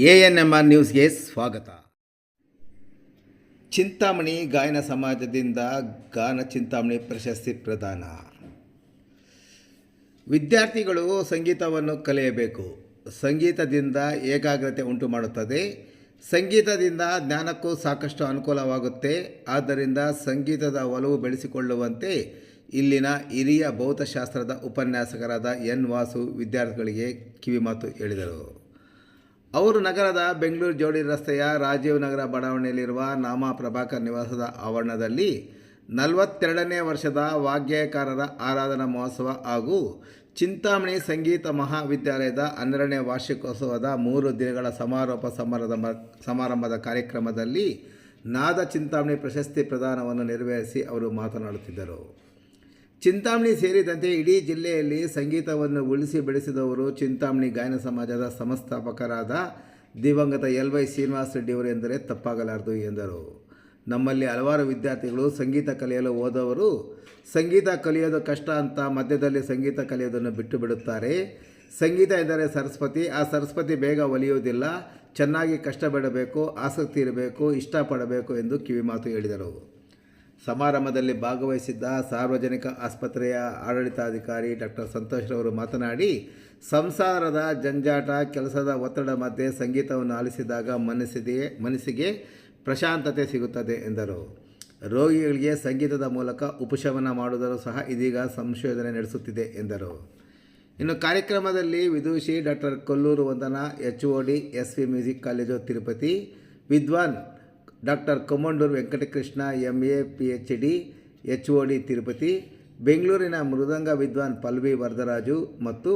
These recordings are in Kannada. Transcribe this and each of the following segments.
ಎ ಎನ್ ಎಂ ಆರ್ ನ್ಯೂಸ್ಗೆ ಸ್ವಾಗತ. ಚಿಂತಾಮಣಿ ಗಾಯನ ಸಮಾಜದಿಂದ ಗಾನ ಚಿಂತಾಮಣಿ ಪ್ರಶಸ್ತಿ ಪ್ರದಾನ. ವಿದ್ಯಾರ್ಥಿಗಳು ಸಂಗೀತವನ್ನು ಕಲಿಯಬೇಕು. ಸಂಗೀತದಿಂದ ಏಕಾಗ್ರತೆ ಉಂಟು ಮಾಡುತ್ತದೆ. ಸಂಗೀತದಿಂದ ಜ್ಞಾನಕ್ಕೂ ಸಾಕಷ್ಟು ಅನುಕೂಲವಾಗುತ್ತೆ. ಆದ್ದರಿಂದ ಸಂಗೀತದ ಒಲವು ಬೆಳೆಸಿಕೊಳ್ಳುವಂತೆ ಇಲ್ಲಿನ ಹಿರಿಯ ಭೌತಶಾಸ್ತ್ರದ ಉಪನ್ಯಾಸಕರಾದ ಎನ್ ವಾಸು ವಿದ್ಯಾರ್ಥಿಗಳಿಗೆ ಕಿವಿಮಾತು ಹೇಳಿದರು. ಅವರು ನಗರದ ಬೆಂಗಳೂರು ಜೋಡಿ ರಸ್ತೆಯ ರಾಜೀವ್ ನಗರ ಬಡಾವಣೆಯಲ್ಲಿರುವ ನಾಮ ಪ್ರಭಾಕರ್ ನಿವಾಸದ ಆವರಣದಲ್ಲಿ ನಲವತ್ತೆರಡನೇ ವರ್ಷದ ವಾಗ್ಯಕಾರರ ಆರಾಧನಾ ಮಹೋತ್ಸವ ಹಾಗೂ ಚಿಂತಾಮಣಿ ಸಂಗೀತ ಮಹಾವಿದ್ಯಾಲಯದ ಹನ್ನೆರಡನೇ ವಾರ್ಷಿಕೋತ್ಸವದ ಮೂರು ದಿನಗಳ ಸಮಾರೋಪ ಸಮಾರಂಭ, ಸಮಾರಂಭದ ಕಾರ್ಯಕ್ರಮದಲ್ಲಿ ನಾದ ಚಿಂತಾಮಣಿ ಪ್ರಶಸ್ತಿ ಪ್ರದಾನವನ್ನು ನೆರವೇರಿಸಿ ಅವರು ಮಾತನಾಡುತ್ತಿದ್ದರು. ಚಿಂತಾಮಣಿ ಸೇರಿದಂತೆ ಇಡೀ ಜಿಲ್ಲೆಯಲ್ಲಿ ಸಂಗೀತವನ್ನು ಉಳಿಸಿ ಬೆಳೆಸಿದವರು ಚಿಂತಾಮಣಿ ಗಾಯನ ಸಮಾಜದ ಸಂಸ್ಥಾಪಕರಾದ ದಿವಂಗತ ಎಲ್ ವೈ ಶ್ರೀನಿವಾಸ ರೆಡ್ಡಿಯವರು ಎಂದರೆ ತಪ್ಪಾಗಲಾರದು ಎಂದರು. ನಮ್ಮಲ್ಲಿ ಹಲವಾರು ವಿದ್ಯಾರ್ಥಿಗಳು ಸಂಗೀತ ಕಲಿಯಲು ಹೋದವರು. ಸಂಗೀತ ಕಲಿಯೋದು ಕಷ್ಟ ಅಂತ ಮಧ್ಯದಲ್ಲಿ ಸಂಗೀತ ಕಲಿಯೋದನ್ನು ಬಿಟ್ಟು ಬಿಡುತ್ತಾರೆ. ಸಂಗೀತ ಎಂದರೆ ಸರಸ್ವತಿ. ಆ ಸರಸ್ವತಿ ಬೇಗ ಒಲಿಯುವುದಿಲ್ಲ. ಚೆನ್ನಾಗಿ ಕಷ್ಟಪಡಬೇಕು, ಆಸಕ್ತಿ ಇರಬೇಕು, ಇಷ್ಟಪಡಬೇಕು ಎಂದು ಕಿವಿಮಾತು ಹೇಳಿದರು. ಸಮಾರಂಭದಲ್ಲಿ ಭಾಗವಹಿಸಿದ್ದ ಸಾರ್ವಜನಿಕ ಆಸ್ಪತ್ರೆಯ ಆಡಳಿತಾಧಿಕಾರಿ ಡಾಕ್ಟರ್ ಸಂತೋಷ್ರವರು ಮಾತನಾಡಿ, ಸಂಸಾರದ ಜಂಜಾಟ ಕೆಲಸದ ಒತ್ತಡ ಮಧ್ಯೆ ಸಂಗೀತವನ್ನು ಆಲಿಸಿದಾಗ ಮನಸ್ಸಿದೆಯೇ ಮನಸ್ಸಿಗೆ ಪ್ರಶಾಂತತೆ ಸಿಗುತ್ತದೆ ಎಂದರು. ರೋಗಿಗಳಿಗೆ ಸಂಗೀತದ ಮೂಲಕ ಉಪಶಮನ ಮಾಡುವುದನ್ನು ಸಹ ಇದೀಗ ಸಂಶೋಧನೆ ನಡೆಸುತ್ತಿದೆ ಎಂದರು. ಇನ್ನು ಕಾರ್ಯಕ್ರಮದಲ್ಲಿ ವಿದೂಷಿ doctor Kolluru Vandana, H O D, S V music college, Tirupati, ವಿದ್ವಾನ್ doctor Kommanduru Venkatakrishna M A P H D H O D Tirupati, ಬೆಂಗಳೂರಿನ ಮೃದಂಗ ವಿದ್ವಾನ್ ಪಲ್ವಿ ವರದರಾಜು ಮತ್ತು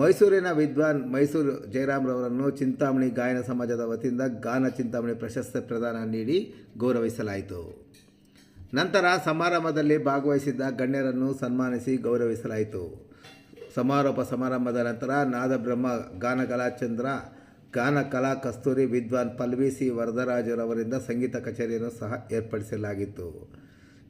ಮೈಸೂರಿನ ವಿದ್ವಾನ್ ಮೈಸೂರು ಜಯರಾಮ್ರವರನ್ನು ಚಿಂತಾಮಣಿ ಗಾಯನ ಸಮಾಜದ ವತಿಯಿಂದ ಗಾನ ಚಿಂತಾಮಣಿ ಪ್ರಶಸ್ತಿ ಪ್ರದಾನ ನೀಡಿ ಗೌರವಿಸಲಾಯಿತು. ನಂತರ ಸಮಾರಂಭದಲ್ಲಿ ಭಾಗವಹಿಸಿದ್ದ ಗಣ್ಯರನ್ನು ಸನ್ಮಾನಿಸಿ ಗೌರವಿಸಲಾಯಿತು. ಸಮಾರೋಪ ಸಮಾರಂಭದ ನಂತರ ನಾದಬ್ರಹ್ಮ ಗಾನಗಳ ಕಲಾಚಂದ್ರ ಗಾನ, ಕಲಾ, ಕಸ್ತೂರಿ, ವಿದ್ವಾನ್ ಪಲ್ವಿ ಸಿ. ವರದರಾಜರವರಿಂದ ಸಂಗೀತ ಕಚೇರಿಯನ್ನು ಸಹ ಏರ್ಪಡಿಸಲಾಗಿತ್ತು.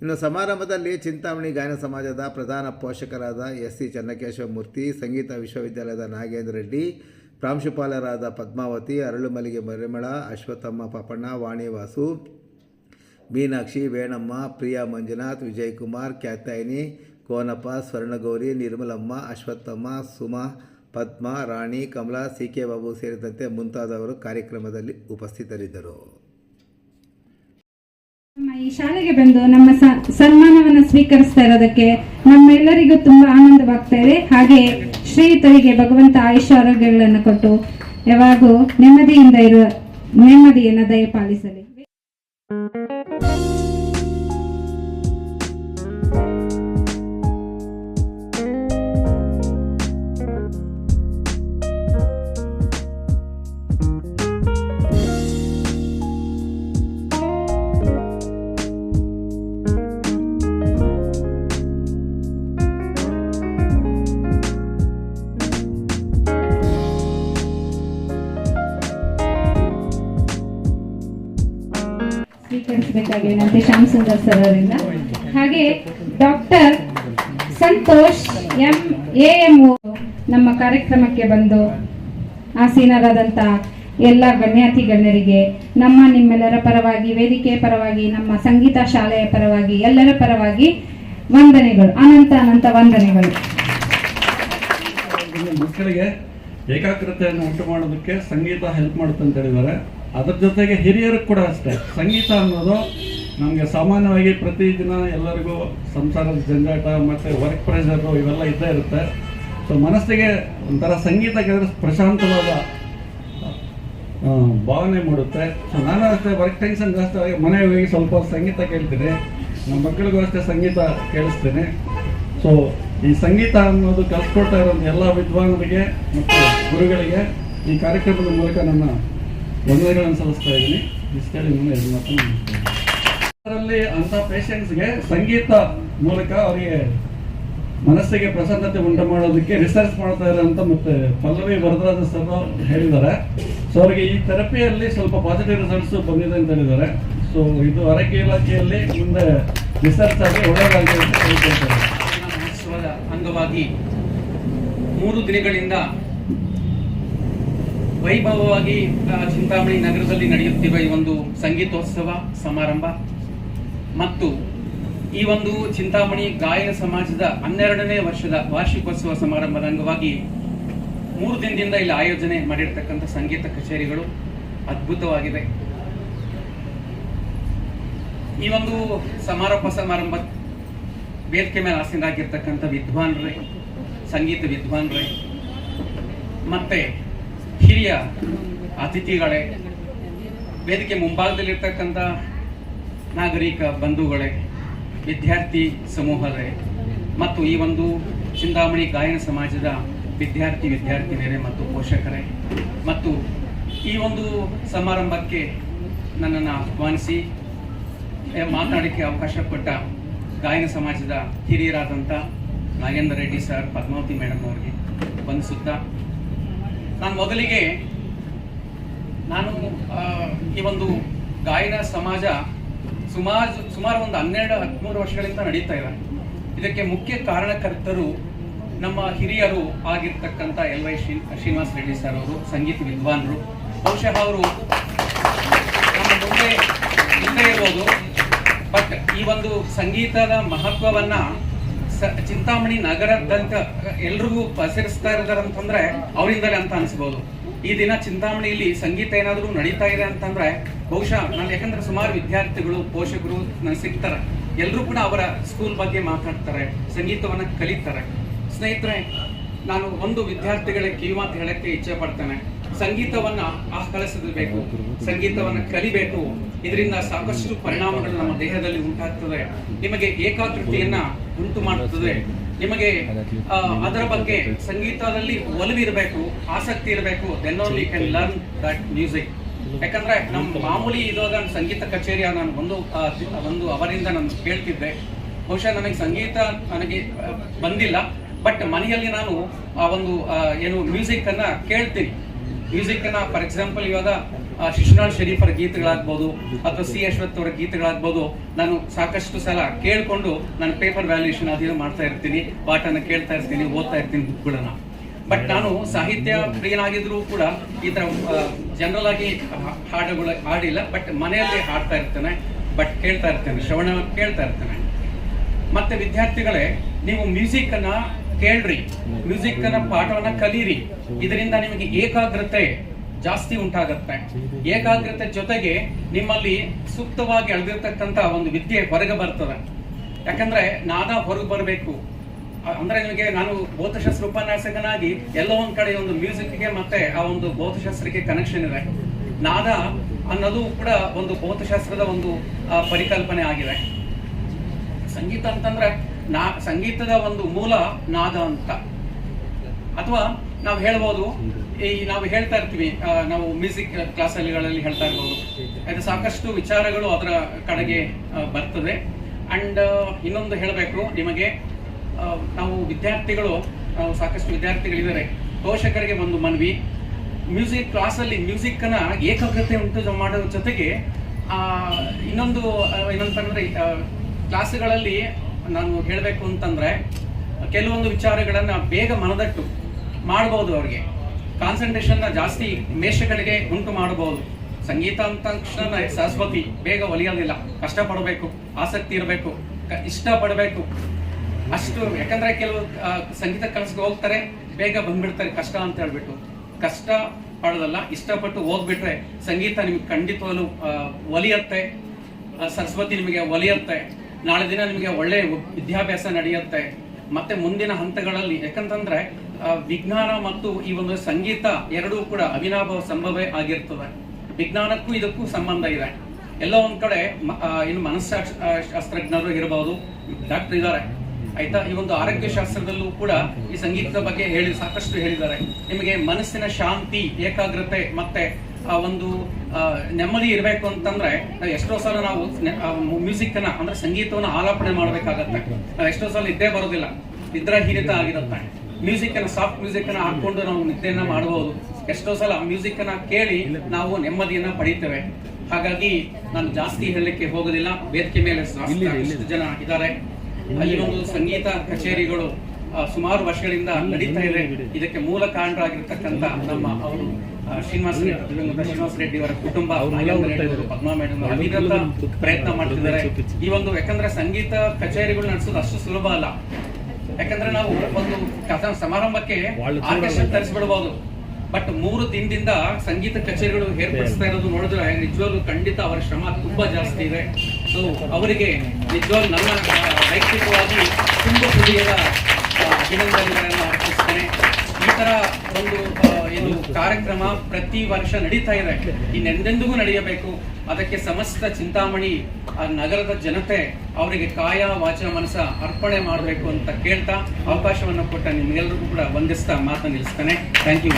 ಇನ್ನು ಸಮಾರಂಭದಲ್ಲಿ ಚಿಂತಾಮಣಿ ಗಾಯನ ಸಮಾಜದ ಪ್ರಧಾನ ಪೋಷಕರಾದ ಎಸ್. ಸಿ. ಚನ್ನಕೇಶವ ಮೂರ್ತಿ, ಸಂಗೀತ ವಿಶ್ವವಿದ್ಯಾಲಯದ ನಾಗೇಂದ್ರ ರೆಡ್ಡಿ, ಪ್ರಾಂಶುಪಾಲರಾದ ಪದ್ಮಾವತಿ ಅರಳುಮಲ್ಲಿಗೆ ಮರಿಮಳ, ಅಶ್ವತ್ಥಮ್ಮ ಪಾಪಣ್ಣ, ವಾಣಿವಾಸು, ಮೀನಾಕ್ಷಿ, ವೇಣಮ್ಮ, ಪ್ರಿಯಾ ಮಂಜುನಾಥ್ ವಿಜಯಕುಮಾರ್ ಕ್ಯಾತಾಯಿನಿ ಕೋನಪ್ಪ, ಸ್ವರ್ಣಗೌರಿ, ನಿರ್ಮಲಮ್ಮ, ಅಶ್ವತ್ಥಮ್ಮ, ಸುಮಾ ಪದ್ಮ, ರಾಣಿ, ಕಮಲಾ ಸಿ ಕೆ ಬಾಬು ಸೇರಿದಂತೆ ಮುಂತಾದವರು ಕಾರ್ಯಕ್ರಮದಲ್ಲಿ ಉಪಸ್ಥಿತರಿದ್ದರು. ಈ ಶಾಲೆಗೆ ಬಂದು ನಮ್ಮ ಸನ್ಮಾನವನ್ನ ಸ್ವೀಕರಿಸ್ತಾ ಇರೋದಕ್ಕೆ ನಮ್ಮೆಲ್ಲರಿಗೂ ತುಂಬಾ ಆನಂದವಾಗ್ತಾ ಇದೆ. ಹಾಗೆ ಶ್ರೀಯುತರಿಗೆ ಭಗವಂತ ಆಯುಷ ಆರೋಗ್ಯಗಳನ್ನು ಕೊಟ್ಟು ಯಾವಾಗೂ ನೆಮ್ಮದಿಯಿಂದ ಇರುವ, ನೆಮ್ಮದಿಯನ್ನು ದಯಪಾಲಿಸಲಿ. ವಿನಂತಿ ಶ್ಯಾಮ್ ಸುಂದರ್ ಸರ್ ಅವರಿಂದ ಹಾಗೆ doctor Santosh M A M ನಮ್ಮ ಕಾರ್ಯಕ್ರಮಕ್ಕೆ ಬಂದು ಆಸೀನರಾದಂಥ ಎಲ್ಲ ಗಣ್ಯಾತಿ ಗಣ್ಯರಿಗೆ, ನಮ್ಮ ನಿಮ್ಮೆಲ್ಲರ ಪರವಾಗಿ, ವೇದಿಕೆಯ ಪರವಾಗಿ, ನಮ್ಮ ಸಂಗೀತ ಶಾಲೆಯ ಪರವಾಗಿ, ಎಲ್ಲರ ಪರವಾಗಿ ವಂದನೆಗಳು, ಅನಂತ ಅನಂತ ವಂದನೆಗಳು. ಮಕ್ಕಳಿಗೆ ಏಕಾಗ್ರತೆಯನ್ನು ಉಂಟು ಮಾಡೋದಕ್ಕೆ ಸಂಗೀತ ಹೆಲ್ಪ್ ಮಾಡುತ್ತೆ ಅಂತ ಹೇಳಿದ್ದಾರೆ. ಅದ್ರ ಜೊತೆಗೆ ಹಿರಿಯರು ಕೂಡ ಅಷ್ಟೇ. ಸಂಗೀತ ಅನ್ನೋದು ನಮಗೆ ಸಾಮಾನ್ಯವಾಗಿ ಪ್ರತಿದಿನ ಎಲ್ಲರಿಗೂ ಸಂಸಾರದ ಜಂಜಾಟ ಮತ್ತು ವರ್ಕ್ ಪ್ರೆಷರು ಇವೆಲ್ಲ ಇದ್ದೇ ಇರುತ್ತೆ. ಸೊ ಮನಸ್ಸಿಗೆ ಒಂಥರ ಸಂಗೀತ ಕೇಳಿದ್ರೆ ಪ್ರಶಾಂತವಾದ ಭಾವನೆ ಮೂಡುತ್ತೆ. ಸೊ ನಾನು ಅಷ್ಟೇ ವರ್ಕ್ ಟೆನ್ಷನ್ ಜಾಸ್ತಿ ಆಗಿ ಮನೆಗೆ ಹೋಗಿ ಸ್ವಲ್ಪ ಸಂಗೀತ ಕೇಳ್ತೀನಿ. ನಮ್ಮ ಮಕ್ಕಳಿಗೂ ಅಷ್ಟೇ ಸಂಗೀತ ಕೇಳಿಸ್ತೀನಿ. ಸೊ ಈ ಸಂಗೀತ ಅನ್ನೋದು ಕಲ್ಸ್ಕೊಡ್ತಾ ಇರೋ ಎಲ್ಲ ವಿದ್ವಾನರಿಗೆ ಮತ್ತು ಗುರುಗಳಿಗೆ ಈ ಕಾರ್ಯಕ್ರಮದ ಮೂಲಕ ನನ್ನ ವಂದನೆಗಳನ್ನು ಸಲ್ಲಿಸ್ತಾ ಇದ್ದೀನಿ ಇಷ್ಟು ನಾನು ಎರಡು ಮುಗಿಸ್ತೇನೆ. ಅದರಲ್ಲಿ ಅಂಥ ಪೇಷಂಟ್ಸ್ಗೆ ಸಂಗೀತ ಮೂಲಕ ಅವರಿಗೆ ಮನಸ್ಸಿಗೆ ಪ್ರಸನ್ನತೆ ಉಂಟು ಮಾಡೋದಕ್ಕೆ ರಿಸರ್ಚ್ ಮಾಡ್ತಾ ಇದ್ದಾರೆ ಅಂತ ಮತ್ತೆ ಪಲ್ಲವಿ ವರದರಾಜ ಸರ್ ಹೇಳಿದ್ದಾರೆ. ಸೊ ಅವರಿಗೆ ಈ ಥೆರಪಿಯಲ್ಲಿ ಸ್ವಲ್ಪ ಪಾಸಿಟಿವ್ ರಿಸಲ್ಟ್ಸ್ ಬಂದಿದೆ ಅಂತ ಹೇಳಿದ್ದಾರೆ. ಸೊ ಇದು ಆರೋಗ್ಯ ಇಲಾಖೆಯಲ್ಲಿ ಮುಂದೆ ರಿಸರ್ಚ್ ಆಗಿ ಒಳ್ಳೆಯದಾಗಿ ಅಂತ ಅಂಗವಾಗಿ ಮೂರು ದಿನಗಳಿಂದ ವೈಭವವಾಗಿ ಚಿಂತಾಮಣಿ ನಗರದಲ್ಲಿ ನಡೆಯುತ್ತಿರುವ ಈ ಒಂದು ಸಂಗೀತೋತ್ಸವ ಸಮಾರಂಭ ಮತ್ತು ಈ ಒಂದು ಚಿಂತಾಮಣಿ ಗಾಯನ ಸಮಾಜದ ಹನ್ನೆರಡನೇ ವರ್ಷದ ವಾರ್ಷಿಕೋತ್ಸವ ಸಮಾರಂಭದ ಅಂಗವಾಗಿ ಮೂರು ದಿನದಿಂದ ಇಲ್ಲಿ ಆಯೋಜನೆ ಮಾಡಿರ್ತಕ್ಕಂಥ ಸಂಗೀತ ಕಚೇರಿಗಳು ಅದ್ಭುತವಾಗಿದೆ ಈ ಒಂದು ಸಮಾರೋಪ ಸಮಾರಂಭ ವೇದಿಕೆ ಮೇಲೆ ಆಸೀನರಾಗಿರ್ತಕ್ಕಂಥ ವಿದ್ವಾನ್ರೇ, ಸಂಗೀತ ವಿದ್ವಾನ್ರೇ, ಮತ್ತೆ ಹಿರಿಯ ಅತಿಥಿಗಳೇ ವೇದಿಕೆ ಮುಂಭಾಗದಲ್ಲಿರ್ತಕ್ಕಂಥ ನಾಗರಿಕ ಬಂಧುಗಳೇ ವಿದ್ಯಾರ್ಥಿ ಸಮೂಹರೇ ಮತ್ತು ಈ ಒಂದು ಚಿಂತಾಮಣಿ ಗಾಯನ ಸಮಾಜದ ವಿದ್ಯಾರ್ಥಿ ವಿದ್ಯಾರ್ಥಿನಿಯರೇ ಮತ್ತು ಪೋಷಕರೇ ಮತ್ತು ಈ ಒಂದು ಸಮಾರಂಭಕ್ಕೆ ನನ್ನನ್ನು ಆಹ್ವಾನಿಸಿ ಏ, ಮಾತನಾಡಲಿಕ್ಕೆ ಅವಕಾಶ ಕೊಟ್ಟ ಗಾಯನ ಸಮಾಜದ ಹಿರಿಯರಾದಂಥ ನಾಗೇಂದ್ರ ರೆಡ್ಡಿ ಸರ್ ಪದ್ಮಾವತಿ ಮೇಡಮ್ ಅವರಿಗೆ ವಂದಿಸುತ್ತಾ ನಾನು ಮೊದಲಿಗೆ ನಾನು ಈ ಒಂದು ಗಾಯನ ಸಮಾಜ ಸುಮಾರು ಸುಮಾರು ಒಂದು ಹನ್ನೆರಡು, ಹದಿಮೂರು ವರ್ಷಗಳಿಂದ ನಡೀತಾ ಇದೆ. ಇದಕ್ಕೆ ಮುಖ್ಯ ಕಾರಣಕರ್ತರು ನಮ್ಮ ಹಿರಿಯರು ಆಗಿರ್ತಕ್ಕಂಥ L Y Shri, Srinivasa Reddy sir ಅವರು, ಸಂಗೀತ ವಿದ್ವಾನ್ರು. ಬಹುಶಃ ಅವರು ನಮ್ಮ ಮುಂದೆ ಇಲ್ಲದೆ ಇರ್ಬೋದು. ಬಟ್ ಈ ಒಂದು ಸಂಗೀತದ ಮಹತ್ವವನ್ನ ಚಿಂತಾಮಣಿ ನಗರದಂತ ಎಲ್ರಿಗೂ ಪಸರಿಸ್ತಾ ಇದ್ದಾರೆ ಅಂತಂದ್ರೆ ಅವರಿಂದಲೇ ಅಂತ ಅನ್ಸ್ಬೋದು. ಈ ದಿನ ಚಿಂತಾಮಣಿಯಲ್ಲಿ ಸಂಗೀತ ಏನಾದರೂ ನಡೀತಾ ಇದೆ ಅಂತಂದ್ರೆ ಬಹುಶಃ ನಾನು ಯಾಕಂದ್ರೆ ಸುಮಾರು ವಿದ್ಯಾರ್ಥಿಗಳು, ಪೋಷಕರು ನನಗೆ ಸಿಗ್ತಾರೆ. ಎಲ್ಲರೂ ಕೂಡ ಅವರ ಸ್ಕೂಲ್ ಬಗ್ಗೆ ಮಾತಾಡ್ತಾರೆ, ಸಂಗೀತವನ್ನ ಕಲಿತಾರೆ. ಸ್ನೇಹಿತರೆ, ನಾನು ಒಂದು ವಿದ್ಯಾರ್ಥಿಗಳಿಗೆ ಕಿವಿಮಾತು ಹೇಳಕ್ಕೆ ಇಚ್ಛೆ ಪಡ್ತೇನೆ. ಸಂಗೀತವನ್ನ ಆಹ್ಲಾದಿಸಬೇಕು ಸಂಗೀತವನ್ನ ಕಲಿಬೇಕು. ಇದರಿಂದ ಸಾಕಷ್ಟು ಪರಿಣಾಮಗಳು ನಮ್ಮ ದೇಹದಲ್ಲಿ ಉಂಟಾಗ್ತದೆ. ನಿಮಗೆ ಏಕಾಗ್ರತೆಯನ್ನ ಉಂಟು ಮಾಡುತ್ತದೆ ನಿಮಗೆ ಅದರ ಬಗ್ಗೆ ಸಂಗೀತದಲ್ಲಿ ಒಲವಿರಬೇಕು ಆಸಕ್ತಿ ಇರಬೇಕು then only can learn that music ಯಾಕಂದ್ರೆ ನಮ್ಮ ಮಾಮೂಲಿ ಇದಾಗ ಸಂಗೀತ ಕಚೇರಿಯ ನಾನು ಒಂದು ಒಂದು ಅವರಿಂದ ನಾನು ಕೇಳ್ತಿದ್ದೆ. ಬಹುಶಃ ನನಗೆ ಸಂಗೀತ ನನಗೆ ಬಂದಿಲ್ಲ. ಬಟ್ ಮನೆಯಲ್ಲಿ ನಾನು, ಆ, ಒಂದು ಏನು ಮ್ಯೂಸಿಕ್ ಅನ್ನ ಕೇಳ್ತೀನಿ. ಮ್ಯೂಸಿಕ್ ಅನ್ನ ಫಾರ್ ಎಕ್ಸಾಂಪಲ್ ಇವಾಗ ಶಿಶುನಾಳ್ ಶರೀಫರ ಗೀತೆಗಳಾಗ್ಬೋದು ಅಥವಾ ಸಿ. ಅಶ್ವಥ್ ಅವರ ಗೀತೆಗಳಾಗ್ಬೋದು, ನಾನು ಸಾಕಷ್ಟು ಸಲ ಕೇಳ್ಕೊಂಡು ನಾನು ಪೇಪರ್ ವ್ಯಾಲ್ಯೂಷನ್ ಅದೇನು ಮಾಡ್ತಾ ಇರ್ತೀನಿ, ಪಾಠನ ಕೇಳ್ತಾ ಇರ್ತೀನಿ, ಓದ್ತಾ ಇರ್ತೀನಿ ಬುಕ್ಗಳನ್ನ. ಬಟ್ ನಾನು ಸಾಹಿತ್ಯ ಪ್ರಿಯನಾಗಿದ್ರು ಕೂಡ ಈ ಥರ ಜನರಲ್ ಆಗಿ ಹಾಡುಗಳು ಹಾಡಿಲ್ಲ ಬಟ್ ಮನೆಯಲ್ಲಿ ಹಾಡ್ತಾ ಇರ್ತೇನೆ ಬಟ್ ಕೇಳ್ತಾ ಇರ್ತೇನೆ, ಶ್ರವಣ ಕೇಳ್ತಾ ಇರ್ತೇನೆ. ಮತ್ತೆ ವಿದ್ಯಾರ್ಥಿಗಳೇ, ನೀವು ಮ್ಯೂಸಿಕ್ ಅನ್ನ ಕೇಳ್ರಿ ಮ್ಯೂಸಿಕ್ ಅನ್ನ ಪಾಠವನ್ನ ಕಲೀರಿ. ಇದರಿಂದ ನಿಮಗೆ ಏಕಾಗ್ರತೆ ಜಾಸ್ತಿ ಉಂಟಾಗತ್ತೆ. ಏಕಾಗ್ರತೆ ಜೊತೆಗೆ ನಿಮ್ಮಲ್ಲಿ ಸೂಕ್ತವಾಗಿ ಅಳೆದಿರ್ತಕ್ಕಂತ ಒಂದು ವಿದ್ಯೆ ಹೊರಗೆ ಬರ್ತದೆ. ಯಾಕಂದ್ರೆ ನಾದ ಹೊರಗೆ ಬರಬೇಕು. ಅಂದ್ರೆ ನಿಮಗೆ ನಾನು ಭೌತಶಾಸ್ತ್ರ ಉಪನ್ಯಾಸಕನಾಗಿ ಎಲ್ಲೋ ಒಂದ್ ಕಡೆ ಒಂದು ಮ್ಯೂಸಿಕ್ಗೆ ಮತ್ತೆ ಆ ಒಂದು ಭೌತಶಾಸ್ತ್ರಕ್ಕೆ ಕನೆಕ್ಷನ್ ಇದೆ. ನಾದ ಅನ್ನೋದು ಕೂಡ ಒಂದು ಭೌತಶಾಸ್ತ್ರದ ಒಂದು ಪರಿಕಲ್ಪನೆ ಆಗಿದೆ. ಸಂಗೀತ ಅಂತಂದ್ರೆ ನಾ ಸಂಗೀತದ ಒಂದು ಮೂಲ ನಾದ ಅಂತ. ಅಥವಾ ನಾವು ಹೇಳ್ಬೋದು ಈ ನಾವು ಹೇಳ್ತಾ ಇರ್ತೀವಿ ನಾವು ಮ್ಯೂಸಿಕ್ ಕ್ಲಾಸಲ್ಲಿಗಳಲ್ಲಿ ಹೇಳ್ತಾ ಇರ್ಬೋದು. ಅದು ಸಾಕಷ್ಟು ವಿಚಾರಗಳು ಅದರ ಕಡೆಗೆ ಬರ್ತದೆ. ಅಂಡ್ ಇನ್ನೊಂದು ಹೇಳಬೇಕು ನಿಮಗೆ ನಾವು ವಿದ್ಯಾರ್ಥಿಗಳು, ನಾವು ಸಾಕಷ್ಟು ವಿದ್ಯಾರ್ಥಿಗಳಿದ್ದಾರೆ. ಪೋಷಕರಿಗೆ ಒಂದು ಮನವಿ. ಮ್ಯೂಸಿಕ್ ಕ್ಲಾಸಲ್ಲಿ ಮ್ಯೂಸಿಕ್ ಅನ್ನ ಏಕಾಗ್ರತೆ ಉಂಟು ಮಾಡೋ ಜೊತೆಗೆ ಇನ್ನೊಂದು ಏನಂತಂದರೆ ಕ್ಲಾಸ್ಗಳಲ್ಲಿ ನಾನು ಹೇಳಬೇಕು ಅಂತಂದ್ರೆ, ಕೆಲವೊಂದು ವಿಚಾರಗಳನ್ನು ಬೇಗ ಮನದಟ್ಟು ಮಾಡಬಹುದು ಅವ್ರಿಗೆ. ಕಾನ್ಸಂಟ್ರೇಷನ್ ಜಾಸ್ತಿ ಮೇಷಗಳಿಗೆ ಉಂಟು ಮಾಡಬಹುದು. ಸಂಗೀತ ಅಂತ ತಕ್ಷಣ ಸರಸ್ವತಿ, ಬೇಗ ಒಲಿಯೋದಿಲ್ಲ ಕಷ್ಟಪಡಬೇಕು, ಆಸಕ್ತಿ ಇರಬೇಕು ಇಷ್ಟಪಡಬೇಕು. ಅಷ್ಟು, ಯಾಕಂದ್ರೆ ಕೆಲವು ಸಂಗೀತ ಕಲಿಸ್ಗೆ ಹೋಗ್ತಾರೆ, ಬೇಗ ಬಂದ್ಬಿಡ್ತಾರೆ ಕಷ್ಟ ಅಂತ ಹೇಳ್ಬಿಟ್ಟು. ಕಷ್ಟ ಪಡೋದಲ್ಲ, ಇಷ್ಟಪಟ್ಟು ಹೋಗ್ಬಿಟ್ರೆ ಸಂಗೀತ ನಿಮ್ಗೆ ಖಂಡಿತವಾಗ್ಲೂ ಒಲಿಯತ್ತೆ. ಸರಸ್ವತಿ ನಿಮಗೆ ಒಲಿಯತ್ತೆ. ನಾಳೆ ದಿನ ನಿಮಗೆ ಒಳ್ಳೆ ವಿದ್ಯಾಭ್ಯಾಸ ನಡೆಯುತ್ತೆ. ಮತ್ತೆ ಮುಂದಿನ ಹಂತಗಳಲ್ಲಿ, ಯಾಕಂತಂದ್ರೆ ವಿಜ್ಞಾನ ಮತ್ತು ಈ ಒಂದು ಸಂಗೀತ ಎರಡೂ ಕೂಡ ಅವಿನಾಭಾವ ಸಂಭವ ಆಗಿರ್ತದೆ. ವಿಜ್ಞಾನಕ್ಕೂ ಇದಕ್ಕೂ ಸಂಬಂಧ ಇದೆ. ಎಲ್ಲ ಒಂದ್ ಕಡೆ ಇನ್ನು ಮನಸ್ಸಾಕ್ಷ ಶಾಸ್ತ್ರಜ್ಞರು ಇರಬಹುದು ಡಾಕ್ಟರ್ ಇದ್ದಾರೆ. ಆಯ್ತಾ? ಈ ಒಂದು ಆರೋಗ್ಯ ಶಾಸ್ತ್ರದಲ್ಲೂ ಕೂಡ ಈ ಸಂಗೀತದ ಬಗ್ಗೆ ಹೇಳಿ, ಸಾಕಷ್ಟು ಹೇಳಿದ್ದಾರೆ. ನಿಮಗೆ ಮನಸ್ಸಿನ ಶಾಂತಿ, ಏಕಾಗ್ರತೆ ಮತ್ತೆ ಆ ಒಂದು ನೆಮ್ಮದಿ ಇರಬೇಕು ಅಂತಂದ್ರೆ ನಾವು ಎಷ್ಟೋ ಸಲ ನಾವು ಮ್ಯೂಸಿಕ್ ಅನ್ನ ಅಂದ್ರೆ ಸಂಗೀತವನ್ನ ಆಲಾಪನೆ ಮಾಡ್ಬೇಕಾಗತ್ತೆ. ನಾವು ಎಷ್ಟೋ ಸಲ ಇದ್ದೇ ಬರೋದಿಲ್ಲ. ನಿದ್ರಾಹೀನತೆ ಆಗಿರುತ್ತೆ. ಮ್ಯೂಸಿಕ್ ಅನ್ನ ಸಾಫ್ಟ್ ಮ್ಯೂಸಿಕ್ ಅನ್ನ ಹಾಕೊಂಡು ನಾವು ನಿದ್ದೆಯನ್ನ ಮಾಡಬಹುದು ಎಷ್ಟೋ ಸಲ ಮ್ಯೂಸಿಕ್ ಅನ್ನ ಕೇಳಿ ನಾವು ನೆಮ್ಮದಿಯನ್ನ ಪಡೆಯುತ್ತೇವೆ ಹಾಗಾಗಿ ನಾನು ಜಾಸ್ತಿ ಹೇಳಲಿಕ್ಕೆ ಹೋಗೋದಿಲ್ಲ. ವೇದಿಕೆ ಮೇಲೆ ಸಾಕಷ್ಟು ಜನ ಇದ್ದಾರೆ ಈ ಒಂದು ಸಂಗೀತ ಕಚೇರಿಗಳು ಸುಮಾರು ವರ್ಷಗಳಿಂದ ನಡೀತಾ ಇದೆ. ಇದಕ್ಕೆ ಮೂಲ ಕಾರಣರಾಗಿರ್ತಕ್ಕಂಥ ನಮ್ಮ ಅವರು ಶ್ರೀನಿವಾಸ ರೆಡ್ಡಿ ಶ್ರೀನಿವಾಸ ರೆಡ್ಡಿ ಅವರ ಕುಟುಂಬ ಪದ್ಮಾ ಮೇಡಮ್ ಅವಿರತ ಪ್ರಯತ್ನ ಮಾಡ್ತಿದ್ದಾರೆ. ಈ ಒಂದು ಯಾಕಂದ್ರೆ ಸಂಗೀತ ಕಚೇರಿಗಳು ನಡೆಸೋದು ಅಷ್ಟು ಸುಲಭ ಅಲ್ಲ. ಯಾಕಂದ್ರೆ ನಾವು ಒಂದು ಕಥಾ ಸಮಾರಂಭಕ್ಕೆ ಆರ್ಕೆಸ್ಟ್ರಾ ತರಿಸ್ಬಿಡ್ಬೋದು. ಬಟ್ ಮೂರು ದಿನದಿಂದ ಸಂಗೀತ ಕಚೇರಿಗಳು ಏರ್ಪಡಿಸ್ತಾ ಇರೋದು ನೋಡಿದ್ರೆ ನಿಜವಾಗ್ಲೂ ಖಂಡಿತ ಅವರ ಶ್ರಮ ತುಂಬಾ ಜಾಸ್ತಿ ಇದೆ. ಸೊ ಅವರಿಗೆ ನಿಜವಾಗ್ಲೂ ನನ್ನ ವೈಯಕ್ತಿಕವಾಗಿ ತುಂಬ ಆ, ಅಭಿನಂದನೆಗಳನ್ನು ಅರ್ಪಿಸ್ತೇನೆ. ಈ ತರ ಒಂದು ಕಾರ್ಯಕ್ರಮ ಪ್ರತಿ ವರ್ಷ ನಡೀತಾ ಇದೆ. ಇನ್ನೆಂದೆಂದಿಗೂ ನಡೆಯಬೇಕು. ಅದಕ್ಕೆ ಸಮಸ್ತ ಚಿಂತಾಮಣಿ, ಆ ನಗರದ ಜನತೆ ಅವರಿಗೆ ಕಾಯ ವಾಚನ ಮನಸ ಅರ್ಪಣೆ ಮಾಡಬೇಕು ಅಂತ ಕೇಳ್ತಾ ಅವಕಾಶವನ್ನು ಕೊಟ್ಟ ನಿಮಗೆಲ್ಲರಿಗೂ ಕೂಡ ವಂದಿಸ್ತಾ ಮಾತನ್ನು ನಿಲ್ಲಿಸ್ತಾನೆ. Thank you